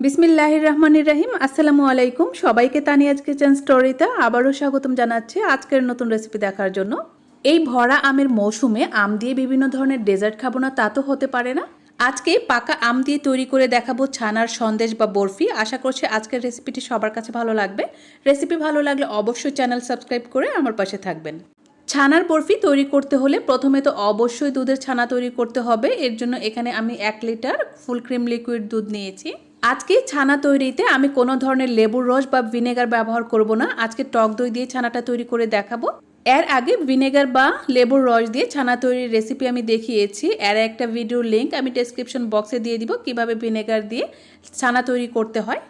বিসমিল্লাহির রহমানির রহিম। আসসালামু আলাইকুম। সবাইকে তানিয়াজ কিচেন স্টোরিতে আবারও স্বাগতম জানাচ্ছি আজকের নতুন রেসিপি দেখার জন্য। এই ভরা আমের মৌসুমে আম দিয়ে বিভিন্ন ধরনের ডেজার্ট খাব না, তা তো হতে পারে না। আজকে পাকা আম দিয়ে তৈরি করে দেখাবো ছানার সন্দেশ বা বরফি। আশা করছি আজকের রেসিপিটি সবার কাছে ভালো লাগবে। রেসিপি ভালো লাগলে অবশ্যই চ্যানেল সাবস্ক্রাইব করে আমার পাশে থাকবেন। ছানার বরফি তৈরি করতে হলে প্রথমে তো অবশ্যই দুধের ছানা তৈরি করতে হবে। এর জন্য এখানে আমি এক লিটার ফুল ক্রিম লিকুইড দুধ নিয়েছি। আজকে ছানা তৈরিতে আমি কোনো ধরনের লেবুর রস বা ভিনেগার ব্যবহার করব না। আজকে টক দই দিয়ে ছানাটা তৈরি করে দেখাবো। এর আগে ভিনেগার বা লেবুর রস দিয়ে ছানা তৈরির রেসিপি আমি দেখিয়েছি। এর একটা ভিডিওর লিঙ্ক আমি ডেসক্রিপশন বক্সে দিয়ে দিব কীভাবে ভিনেগার দিয়ে ছানা তৈরি করতে হয়।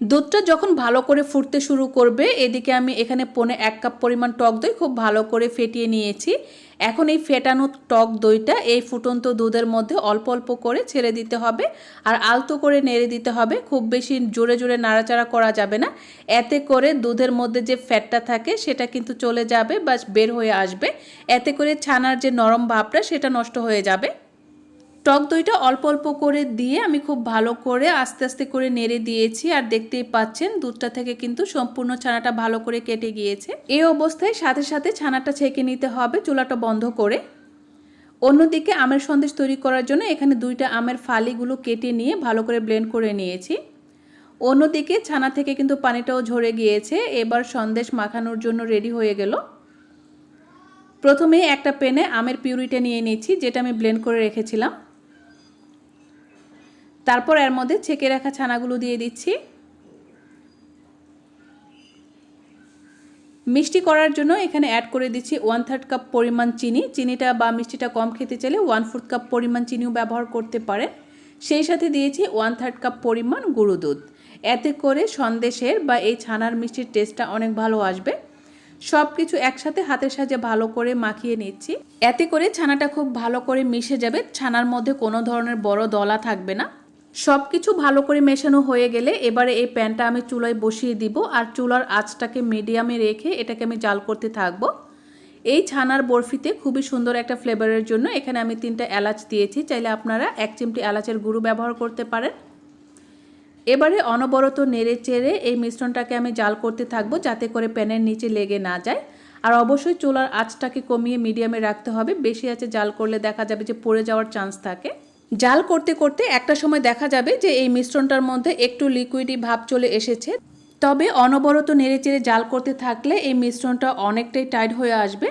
দুধটা যখন ভালো করে ফুটতে শুরু করবে, এদিকে আমি এখানে পনে এক কাপ পরিমাণ টক দই খুব ভালো করে ফেটিয়ে নিয়েছি। এখন এই ফেটানো টক দইটা এই ফুটন্ত দুধের মধ্যে অল্প অল্প করে ছেড়ে দিতে হবে আর আলতো করে নেড়ে দিতে হবে। খুব বেশি জোরে জোরে নাড়াচাড়া করা যাবে না। এতে করে দুধের মধ্যে যে ফ্যাটটা থাকে সেটা কিন্তু চলে যাবে বা বের হয়ে আসবে। এতে করে ছানার যে নরম ভাবটা সেটা নষ্ট হয়ে যাবে। টক দইটা অল্প অল্প করে দিয়ে আমি খুব ভালো করে আস্তে আস্তে করে নেড়ে দিয়েছি আর দেখতেই পাচ্ছেন দুধটা থেকে কিন্তু সম্পূর্ণ ছানাটা ভালো করে কেটে গিয়েছে। এই অবস্থায় সাথে সাথে ছানাটা ছেঁকে নিতে হবে, চুলাটা বন্ধ করে। অন্যদিকে আমের সন্দেশ তৈরি করার জন্য এখানে দুইটা আমের ফালিগুলো কেটে নিয়ে ভালো করে ব্লেন্ড করে নিয়েছি। অন্যদিকে ছানা থেকে কিন্তু পানিটাও ঝরে গিয়েছে, এবার সন্দেশ মাখানোর জন্য রেডি হয়ে গেল। প্রথমে একটা পেনে আমের পিউরিটা নিয়ে নিয়েছি যেটা আমি ব্লেন্ড করে রেখেছিলাম। তারপর এর মধ্যে ছেঁকে রাখা ছানাগুলো দিয়ে দিচ্ছি। মিষ্টি করার জন্য এখানে অ্যাড করে দিচ্ছি ওয়ান থার্ড কাপ পরিমাণ চিনি। চিনিটা বা মিষ্টিটা কম খেতে চাইলে ওয়ান ফোর্থ কাপ পরিমাণ চিনিও ব্যবহার করতে পারেন। সেই সাথে দিয়েছি ওয়ান থার্ড কাপ পরিমাণ গুঁড়ো দুধ। এতে করে সন্দেশের বা এই ছানার মিষ্টির টেস্টটা অনেক ভালো আসবে। সব কিছু একসাথে হাতের সাহায্যে ভালো করে মাখিয়ে নিচ্ছি। এতে করে ছানাটা খুব ভালো করে মিশে যাবে। ছানার মধ্যে কোনো ধরনের বড় দলা থাকবে না। সব কিছু ভালো করে মেশানো হয়ে গেলে এবারে এই প্যানটা আমি চুলায় বসিয়ে দিব আর চুলার আঁচটাকে মিডিয়ামে রেখে এটাকে আমি জাল করতে থাকব। এই ছানার বরফিতে খুবই সুন্দর একটা ফ্লেভারের জন্য এখানে আমি তিনটা এলাচ দিয়েছি। চাইলে আপনারা এক চিমটি এলাচের গুঁড়ো ব্যবহার করতে পারেন। এবারে অনবরত নেড়ে চেড়ে এই মিশ্রণটাকে আমি জাল করতে থাকব যাতে করে প্যানের নিচে লেগে না যায়। আর অবশ্যই চুলার আঁচটাকে কমিয়ে মিডিয়ামে রাখতে হবে। বেশি আছে জাল করলে দেখা যাবে যে পড়ে যাওয়ার চান্স থাকে। জাল করতে করতে একটা সময় দেখা যাবে যে এই মিশ্রণটার মধ্যে একটু লিকুইডি ভাব চলে এসেছে। তবে অনবরত নেড়েচেড়ে জাল করতে থাকলে এই মিশ্রণটা অনেকটাই টাইট হয়ে আসবে।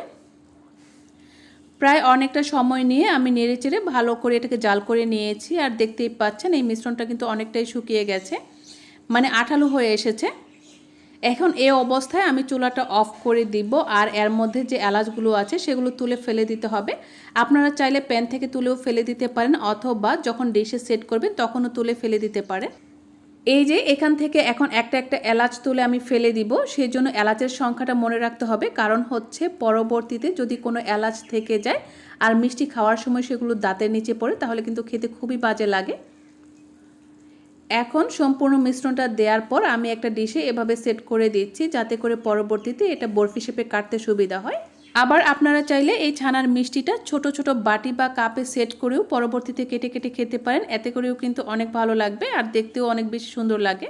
প্রায় অনেকটা সময় নিয়ে আমি নেড়েচেড়ে ভালো করে এটাকে জাল করে নিয়েছি আর দেখতেই পাচ্ছেন এই মিশ্রণটা কিন্তু অনেকটাই শুকিয়ে গেছে। মানে আঠালো হয়ে এসেছে। এখন এই অবস্থায় আমি চুলাটা অফ করে দিব আর এর মধ্যে যে এলাচগুলো আছে সেগুলো তুলে ফেলে দিতে হবে। আপনারা চাইলে প্যান থেকে তুলেও ফেলে দিতে পারেন অথবা যখন ডিশে সেট করবেন তখনও তুলে ফেলে দিতে পারেন। এই যে এখান থেকে এখন একটা একটা এলাচ তুলে আমি ফেলে দিব সেই জন্য এলাচের সংখ্যাটা মনে রাখতে হবে। কারণ হচ্ছে পরবর্তীতে যদি কোনো এলাচ থেকে যায় আর মিষ্টি খাওয়ার সময় সেগুলো দাঁতের নিচে পড়ে, তাহলে কিন্তু খেতে খুবই বাজে লাগে। এখন সম্পূর্ণ মিশ্রণটা দেওয়ার পর আমি একটা ডিশে এভাবে সেট করে দিচ্ছি, যাতে করে পরবর্তীতে এটা বরফি শেপে কাটতে সুবিধা হয়। আবার আপনারা চাইলে এই ছানার মিষ্টিটা ছোট ছোট বাটি বা কাপে সেট করেও পরবর্তীতে কেটে কেটে খেতে পারেন। এতে করেও কিন্তু অনেক ভালো লাগবে আর দেখতেও অনেক বেশি সুন্দর লাগে।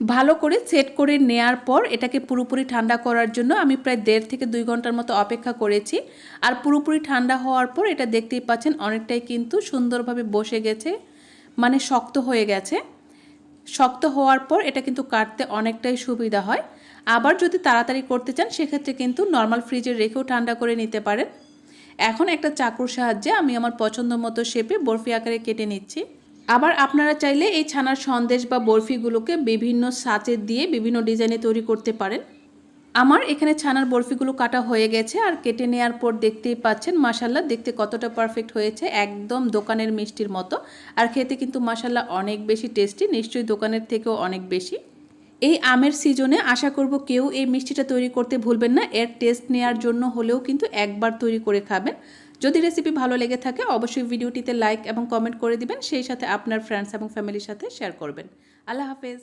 ভালো করে সেট করে নেয়ার পর এটাকে পুরোপুরি ঠান্ডা করার জন্য আমি প্রায় দেড় থেকে দুই ঘণ্টার মতো অপেক্ষা করেছি। আর পুরোপুরি ঠান্ডা হওয়ার পর এটা দেখতেই পাচ্ছেন অনেকটাই কিন্তু সুন্দরভাবে বসে গেছে মানে শক্ত হয়ে গেছে। শক্ত হওয়ার পর এটা কিন্তু কাটতে অনেকটাই সুবিধা হয়। আবার যদি তাড়াতাড়ি করতে চান, সেক্ষেত্রে কিন্তু নর্মাল ফ্রিজে রেখেও ঠান্ডা করে নিতে পারেন। এখন একটা চাকুর সাহায্যে আমি আমার পছন্দ মতো শেপে বরফি আকারে কেটে নিচ্ছি। আবার আপনারা চাইলে এই ছানার সন্দেশ বা বরফিগুলোকে বিভিন্ন সাচে দিয়ে বিভিন্ন ডিজাইনে তৈরি করতে পারেন। আমার এখানে ছানার বরফিগুলো কাটা হয়ে গেছে আর কেটে নেওয়ার পর দেখতেই পাচ্ছেন মাসাল্লা দেখতে কতটা পারফেক্ট হয়েছে, একদম দোকানের মিষ্টির মতো। আর খেতে কিন্তু মাসাল্লা অনেক বেশি টেস্টি নিশ্চয়ই দোকানের থেকেও অনেক বেশি। এই আমের সিজনে আশা করব কেউ এই মিষ্টিটা তৈরি করতে ভুলবেন না, এর টেস্ট নেওয়ার জন্য হলেও কিন্তু একবার তৈরি করে খাবেন। যদি রেসিপি ভালো লেগে থাকে, অবশ্যই ভিডিওটিতে লাইক এবং কমেন্ট করে দিবেন, সেই সাথে আপনার ফ্রেন্ডস এবং ফ্যামিলির সাথে শেয়ার করবেন। আল্লাহ হাফেজ।